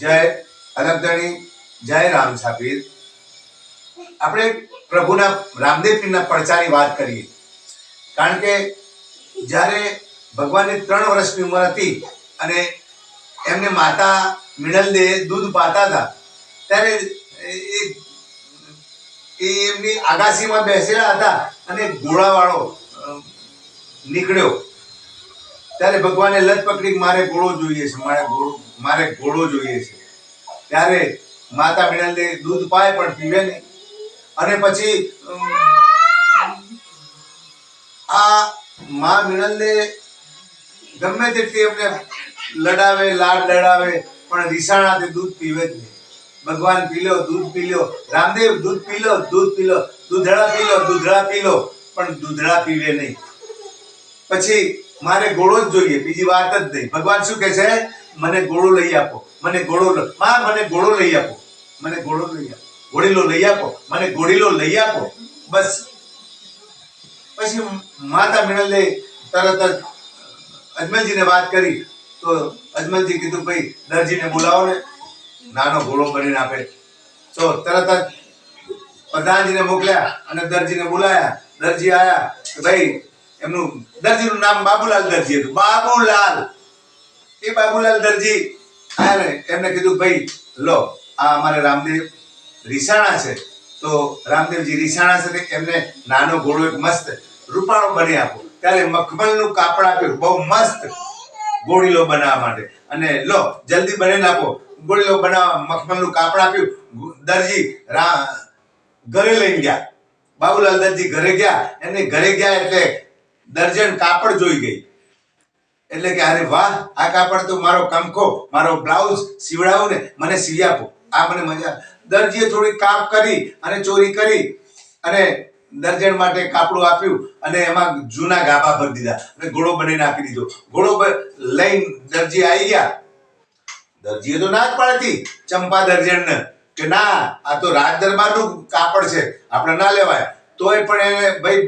જય અલગધણી જય રામ સાબીર આપણે પ્રભુના રામદેવ પીરના પડચાની વાત કરીએ. કારણ કે જ્યારે ભગવાનની ત્રણ વર્ષની ઉંમર હતી અને એમને માતા મિનલને દૂધ પાતા હતા, ત્યારે એ એમની આગાસીમાં બેસેલા હતા અને ઘોડાવાળો નીકળ્યો. ત્યારે ભગવાને લત પકડી મારે ઘોડો જોઈએ છે, મારે ઘોડો મારે ઘોડો જોઈએ છે. ત્યારે માતા મિનલને દૂધ પાય પણ પીવે નહીં. અને પછી આ મા મિણલને ગમે તેટલી એમને લડાવે, લાડ લડાવે, પણ રીસાણાથી દૂધ પીવે જ નહીં. ભગવાન પી લો દૂધ પી લો રામદેવ દૂધ પી લો દૂધ પી લો દૂધડા પી લો દૂધળા પી લો પણ દૂધડા પીવે નહીં. પછી મારે ઘોડો જ જોઈએ, બીજી વાત જ નહીં. ભગવાન શું કહે છે? મને ઘોડો લઈ આપો. મને ઘોડો માં, મને ઘોડો લઈ આપો. મને ઘોડો લઈ આપો. ઘોડીલો લઈ આપો. મને ઘોડીલો લઈ આપો. બસ. પછી માતા મિનલે તરત જ અજમલજીને વાત કરી. તો અજમલજી કીધું, ભાઈ, દરજીને બોલાવો ને. નાનો ઘોડો બનીને આપે. તો તરત જ પ્રધાનજીને મોકલ્યા અને દરજીને બોલાયા. દરજી આયા કે, ભાઈ એમનું દરજીનું નામ બાબુલાલ દરજી હતું. બાબુલાલ. એ બાબુલાલ દરજી આયા એમને કીધું, ભાઈ, લો, આ અમારે રામદેવ રીસાણા છે. તો રામદેવજી રીસાણા છે એમને નાનો ઘોડો એક મસ્ત રૂપાળો બની આપો. ત્યારે મખમલનું કાપડ આપ્યું. બહુ મસ્ત ગોળીલો બનાવવા માટે. અને લો, જલ્દી બને આપો. ગોળીલો બનાવવા મખમલનું કાપડ આપ્યું. દરજી રા, ઘરે લઈ ગયા. બાબુલાલ દરજી ઘરે ગયા. એને ઘરે ગયા એટલે દર્જન કાપડ જોઈ ગઈ. એટલે કે, અરે વાહ, આ કાપડ તો મારો કમખો, મારો બ્લાઉઝ સીવડાવો ને, મને સીવી આપો. આ મને મજા દરજીએ થોડી કાપ કરી અને ચોરી કરી અને દર્જન માટે કાપડું આપ્યું અને એમાં જૂના ગાભા ભરી દીધા અને ઘોડો બનાવીને આપી દીધો. ઘોડો લઈને દરજી આવી ગયા. દરજીએ તો ના જ પાડતી. ચંપા દર્જનને કે, ના, આ તો રાજ દરબારનું કાપડ છે. આપણે ના લેવાય. તોય પણ એને ભાઈ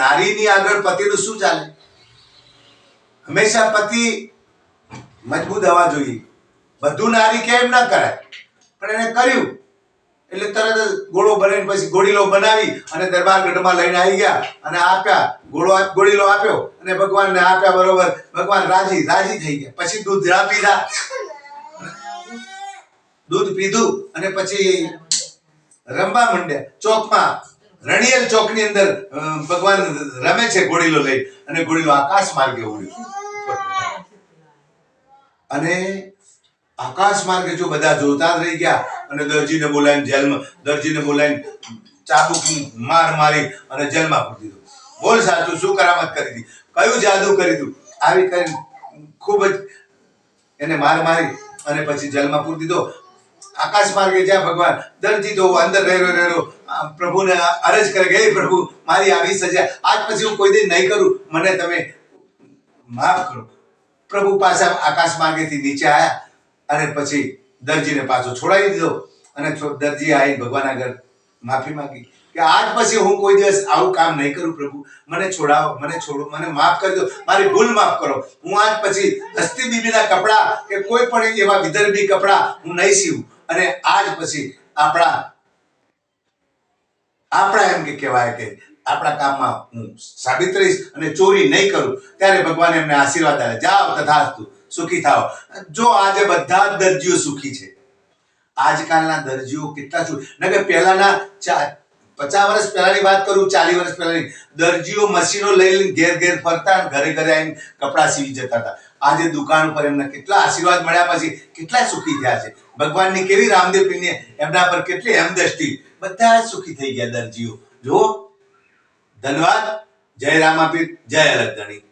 નારીની આગળ પતિનું શું ચાલે? હંમેશા પતિ મજબૂત હોવા જોઈએ. બધું નારી કેમ ના કરાય પણ એને કર્યું. એટલે તરત ઘોડો બનાવીને પછી ગોળીલો બનાવી અને દરબાર ગઢમાં લઈને આવી ગયા અને આપ્યા. ગોળો ગોળીલો આપ્યો અને ભગવાનને આપ્યા બરોબર. ભગવાન રાજી રાજી થઈ ગયા. પછી દૂધ પીધા. દૂધ પીધું અને પછી રમવા માંડ્યા. ચોકમાં રણિયલ ચોકની અંદર ભગવાન રમે છે ગોળીલો લઈ અને ગોળીલો આકાશ માર્ગે ઉડ્યો અને આકાશ માર્ગે જો બધા જોતા રહી ગયા અને દરજીને બોલાવીને જેલમાં, દરજીને બોલાવીને ચાબુક માર મારી અને જેલમાં પૂરી દીધો બોલ સાચું, શું કરામત કરી હતી? કયું જાદુ કરી દીધું આવી કરી ખૂબ જ એને માર મારી અને પછી જેલમાં પૂરી દીધો આકાશ માર્ગે જ્યાં ભગવાન દરજી તો અંદર રહેરો રહેરો પ્રભુને અરજ કરે કે, હે પ્રભુ, મારી આવી સજા આજ પછી હું કોઈ દી નહીં કરું. મને તમે માફ કરો. પ્રભુ પાછા આકાશ માર્ગેથી નીચે આવ્યા અને પછી દરજીને પાછો છોડાવી દીધો. અને દરજી આવી ભગવાન આગળ માફી માંગી કે, આજ પછી હું કોઈ દિવસ આવું કામ નહીં કરું પ્રભુ. મને છોડાવો, મને છોડો, મને માફ કરી દો. મારી ભૂલ માફ કરો. હું આજ પછી હસ્તી બીબીના કપડાં કે કોઈ પણ એવા વિદર્ભી કપડાં હું નહીં સીવું. અને આજ પછી આપણા આપણા એમ કે કહેવાય કે આપણા કામમાં હું સાબિત રહીશ અને ચોરી નહીં કરું, ત્યારે ભગવાન એમને આશીર્વાદ આપે જાઓ તથાસ્તુ સુખી થાઓ. જો આજે બધા જ દરજીઓ સુખી છે, આજકાલના દરજીઓ કેટલા છું? નકે પહેલાના ચા, પચાસ વર્ષ પહેલાની વાત કરું, ચાલીસ વર્ષ પહેલાની. દરજીઓ મશીનો લઈ લઈને ઘેર ઘેર ફરતા ઘરે ઘરે આવીને કપડાં સીવી જતા હતા. આજે દુકાન ઉપર એમને કેટલા આશીર્વાદ મળ્યા પછી કેટલા સુખી થયા છે. ભગવાનની કેવી રામદેવ પીરની એમના પર કેટલી હેમદૃષ્ટિ બધા સુખી થઈ ગયા દરજીઓ. જુઓ ધન્યવાદ. જય રામાપીર જય અલગધણી